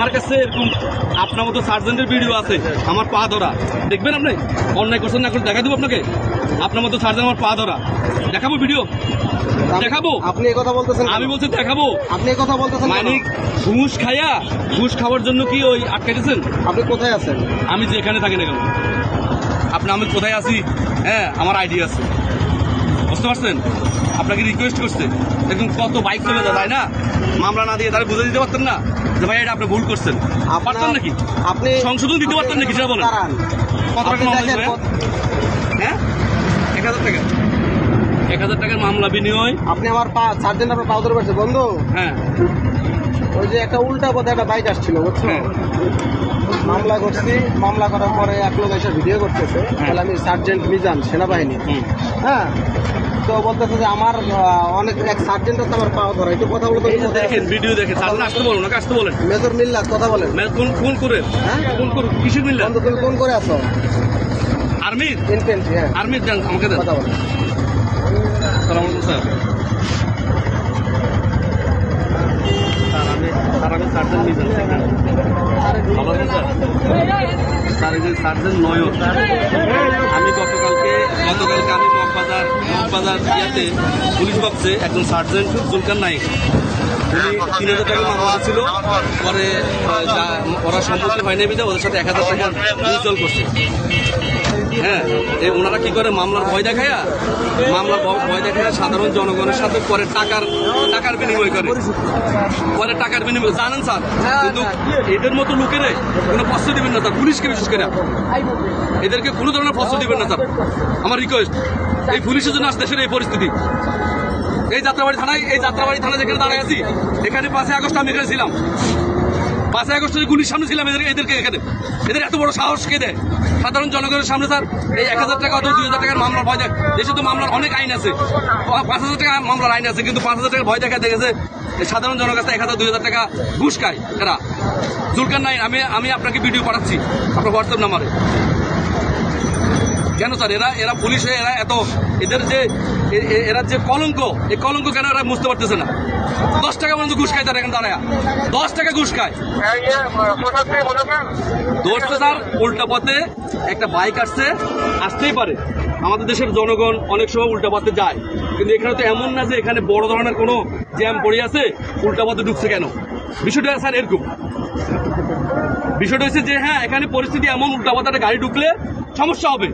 আমার কাছে এরকম আপনার মতো সার্জেন্টের ভিডিও আছে আমার পা ধরা। দেখবেন আপনি? অন্যায় করছেন না করে দেখা দেবো আপনাকে। আপনার মতো সার্জেন্ট আমার পা ধরা। দেখাবো ভিডিও দেখাবো। আপনি এই কথা বলতেছেন আমি বলছি দেখাবো। আপনি এই কথা বলতেছেন? মানে ঘুষ খাইয়া ঘুষ খাওয়ার জন্য কি ওই আটকাইতেছেন? আপনি কোথায় আছেন? আমি যেখানে থাকি না কেন? আপনি আমি কোথায় আছি? হ্যাঁ আমার আইডিয়া আছে। বুঝতে পারছেন? আপনাকে রিকোয়েস্ট করছে দেখুন কত বাইক চলে যায় তাই না? মামলা না দিয়ে তারা বুঝে দিতে পারতেন না যে ভাই এটা আপনি ভুল করছেন। আপনার- পারতেন নাকি? আপনি সংশোধন দিতে পারতেন নাকি সেটা বলেন। কত টাকা মামলা হ্যাঁ? এক হাজার টাকা। এক হাজার টাকার মামলা বিনিময়। আপনি আমার পা সার্জেন্ট আপনার পাও ধরে বন্ধু। হ্যাঁ। ওই যে একটা উল্টা পথে একটা বাইক আসছিল বুঝছ? হ্যাঁ। মামলা করছি মামলা করার পরে এক লোক এসে ভিডিও করতেছে। তাহলে আমি সার্জেন্ট মিজান সেনাবাহিনী। হ্যাঁ? তো বলতেছে যে আমার অনেক এক সার্জেন্ট আছে আমার পাও ধরা। একটু কথা বলতে দেখেন ভিডিও দেখেন। সামনে আসতে বলুন আসতে বলেন। মেজর মিল্লাত কথা বলেন। কোন কোন করে? হ্যাঁ? কোন করে? কিসের মিললেন তুমি কোন করে আছো? আর্মির? ইনফেন্ট্রি হ্যাঁ। আর্মির দেন আমাকে কথা বলেন সালাম আলাইকুম স্যার স্যার আমি স্যার আমি সার্জেন্ট মিজান সেখানে ভালো আছেন স্যার স্যার এই নয়ন, আমি গতকালকে গতকালকে আমি মগবাজার মগবাজার ইয়াতে পুলিশ বক্সে একজন সার্জেন্ট জুলকার নাইক তিন হাজার টাকা মামলা ছিল পরে ওরা যা- ওরা সম্মুখীন হয়নি বিধে, ওদের সাথে এক হাজার টাকা মিউচুয়াল করছে। হ্যাঁ এই ওনারা কি করে মামলার ভয় দেখায়া? মামলার ভয় দেখায় সাধারণ জনগণের সাথে পরে টাকার টাকার বিনিময় করে। পরে টাকার বিনিময় জানেন স্যার? কিন্তু এদের মতো লোকেরে কোনো প্রশ্ন দিবেন না স্যার পুলিশকে বিশেষ করে। এদেরকে কোনো ধরনের প্রশ্ন দিবেন না স্যার। আমার রিকোয়েস্ট এই পুলিশের জন্য দেশের এই পরিস্থিতি। এই যাত্রাবাড়ি থানায় এই যাত্রাবাড়ি থানায় যেখানে দাঁড়ায় আছি এখানে পাঁচই আগস্ট আমি এখানে ছিলাম। পাঁচই আগস্টের গুলির সামনে ছিলাম এদের এদেরকে এখানে। এদের এত বড় সাহস কে দেয়? সাধারণ জনগণের সামনে স্যার, এই এক হাজার টাকা অথবা দুই হাজার টাকার মামলার ভয় দেয় দেশে তো মামলার অনেক আইন আছে। পাঁচ হাজার টাকা মামলার আইন আছে, কিন্তু পাঁচ হাজার টাকার ভয় দেখা দেখেছে সাধারণ জনের কাছে এক হাজার, দুই হাজার টাকা ঘুষ খায়। এরা। জুলকার নাই আমি আমি আপনাকে ভিডিও পাঠাচ্ছি, আপনার হোয়াটসঅ্যাপ নাম্বারে কেন স্যার? এরা এরা পুলিশ হয়ে এরা এত এদের যে এরা যে কলঙ্ক, এই কলঙ্ক কেন এরা বুঝতে পারতেছে না? দশ টাকা পর্যন্ত ঘুষ খায় তারা এখানে দাঁড়ায়। দশ টাকা ঘুষ খায়। দোষ তো স্যার, উল্টা পথে একটা বাইক আসছে, আসতেই পারে। আমাদের দেশের জনগণ অনেক সময় উল্টা পথে যায়। কিন্তু এখানে তো এমন না যে এখানে বড় ধরনের কোনো জ্যাম পড়ে আছে, উল্টা পথে ঢুকছে কেন? বিষয়টা স্যার এরকম। বিষয়টা হচ্ছে যে হ্যাঁ এখানে পরিস্থিতি এমন, উল্টা পথে একটা গাড়ি ঢুকলে সমস্যা হবে।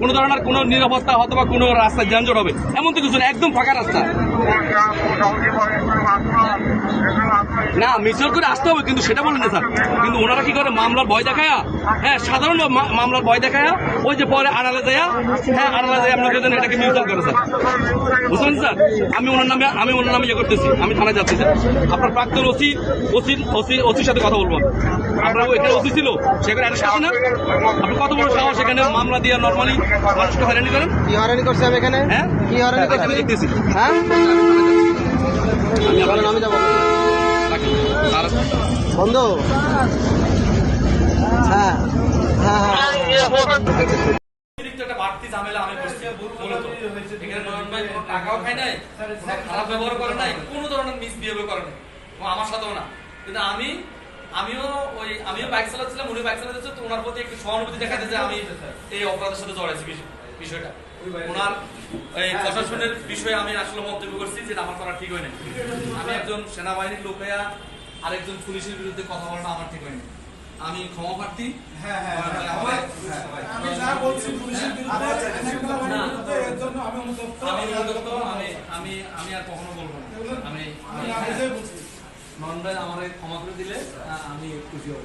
কোনো ধরনের কোনো নিরাপত্তা অথবা কোনো রাস্তায় যানজট হবে। এমন তো কিছু না, একদম ফাঁকা রাস্তা। না মিছিল করে আসতে হবে কিন্তু সেটা বলেন না স্যার। কিন্তু ওনারা কি করে? মামলার ভয় দেখায়া? হ্যাঁ সাধারণ মামলার ভয় দেখায়া ওই যে পরে আড়ালে যায় হ্যাঁ আড়ালে যায় আপনাকে জন্য এটাকে মিউচুয়াল করে স্যার। বুঝলেন স্যার? আমি ওনার নামে আমি ওনার নামে ইয়ে করতেছি। আমি থানায় যাচ্ছি স্যার। আপনার প্রাক্তন ওসি ওসি ওসি ওসির সাথে কথা বলব আপনার এখানে ওসি ছিল সেখানে অ্যারেস্ট আছে না? আপনি কত বড় সাহস এখানে মামলা দিয়ে নর্মালি মানুষকে হয়রানি করেন? কি হয়রানি করছে আমি এখানে? হ্যাঁ? কি হয়রানি করছে আমি? দেখতেছি। হ্যাঁ? আমি যাব। বন্ধু? হ্যাঁ হ্যাঁ হ্যাঁ। না। বাইক চালাচ্ছিলাম ওনার প্রতি যে আমি অপরাধের সাথে বিষয়টা। ওনার প্রশাসনের বিষয়ে আমি আসলে মন্তব্য করছি যে আমার করা ঠিক হয়নি আমি একজন সেনাবাহিনীর লোক হইয়া আরেকজন পুলিশের বিরুদ্ধে কথা বলাটা আমার ঠিক হয়নি। আমি ক্ষমা প্রার্থী। হ্যাঁ হ্যাঁ আমি যা বলছি পুলিশের বিরুদ্ধে এনএফএল না। বিরুদ্ধে এর জন্য আমি অনুতপ্ত। আমি অনুতপ্ত, আমি আমি আমি আর কখনো বলব না। আমি আমি আমি আগে যাই বলছি নন ভাই আমার ক্ষমা করে দিলে আমি খুশি হব।